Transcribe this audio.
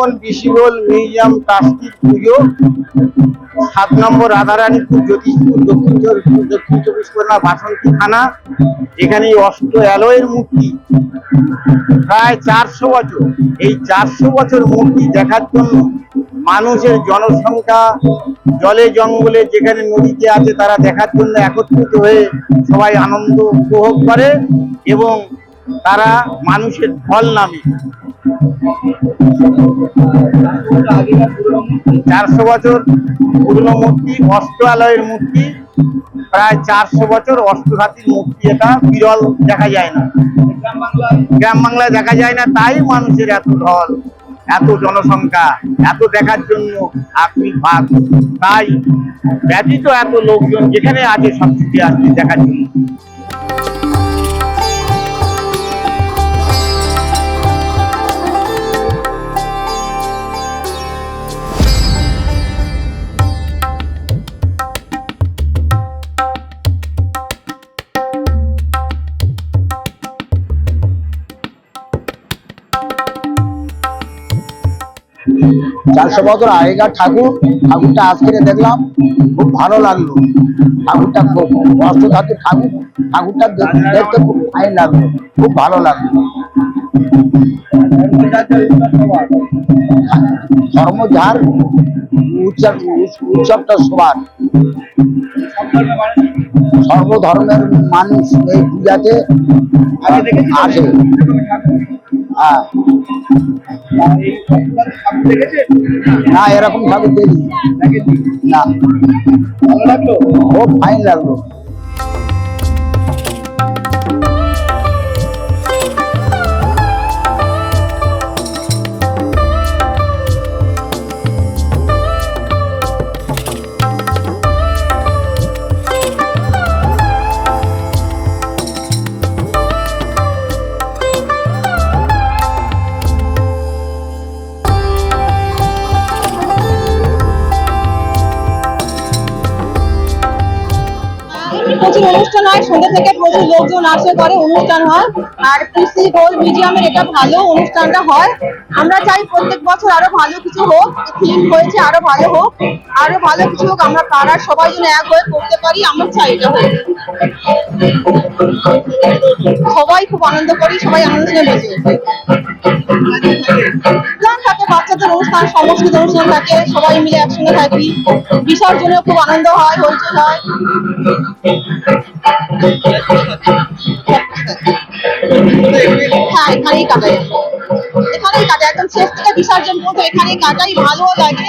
Sundarban বিশিরোল museum ট্রাস্টির পুজো সাত নম্বর রাধারানীপুর জ্যোতিষপুর দক্ষিণ চব্বিশ দক্ষিণ চব্বিশ পরগনা বাসন্তী থানা। এখানে অষ্ট অ্যালয়ের মূর্তি। প্রায় চারশো বছর। এই চারশো বছর মূর্তি দেখার জন্য মানুষের জনসংখ্যা, জলে জঙ্গলে যেখানে নদীতে আছে তারা দেখার জন্য একত্রিত হয়ে সবাই আনন্দ উপভোগ করে এবং তারা মানুষের ফল নামে। চারশো বছর পুরনো মূর্তি, অষ্টআলয়ের মূর্তি, প্রায় চারশো বছর অষ্টধাতির মূর্তি এটা বিরল দেখা যায় না। গ্রাম বাংলায় দেখা যায় না, তাই মানুষের এত ঢল, এত জনসংখ্যা, এত দেখার জন্য আপনি ভাগ। তাই ব্যতীত এত লোকজন যেখানে আছে সব ছুটে আসছে দেখার জন্য। চারশো বছর আগেকার ঠাকুর, ঠাকুরটা আজকে দেখলাম, খুব ভালো লাগল। ঠাকুরটা খুব অষ্ট ধাতুর ঠাকুর, ঠাকুরটা দেখতে খুব ফাইন লাগল, খুব ভালো লাগল। ধর্ম যার, উৎসব, উৎসবটা সবার। সর্বধর্মের মানুষ এই পূজাতে আসে। হ্যাঁ। না এরকম ঠাকুর দেখি না। খুব ফাইন লাগল প্রচুর অনুষ্ঠান হয়, সন্ধ্যা থেকে প্রচুর লোকজন আসে, করে, অনুষ্ঠান হয়। আর পিসি গোল মিউজিয়ামের এটা ভালো অনুষ্ঠানটা হয়। আমরা চাই প্রত্যেক বছর আরও ভালো কিছু হোক থিম হয়েছে আরও ভালো হোক, আরও ভালো কিছু হোক, আমরা পাড়ার সবাই যেন এক হয়ে করতে পারি, আমরা চাই এটা সবাই খুব আনন্দ করি, সবাই আনন্দ নিয়ে বেঁচে অনুষ্ঠান সংস্কৃত অনুষ্ঠান থাকে সবাই মিলে একসঙ্গে থাকি। বিসর্জনেও খুব আনন্দ হয় হইচই হয়। হ্যাঁ এখানেই কাটাই। এখানেই কাটাই। একদম শেষ থেকে বিসর্জন পর্যন্ত এখানেই কাটাই ভালো লাগে।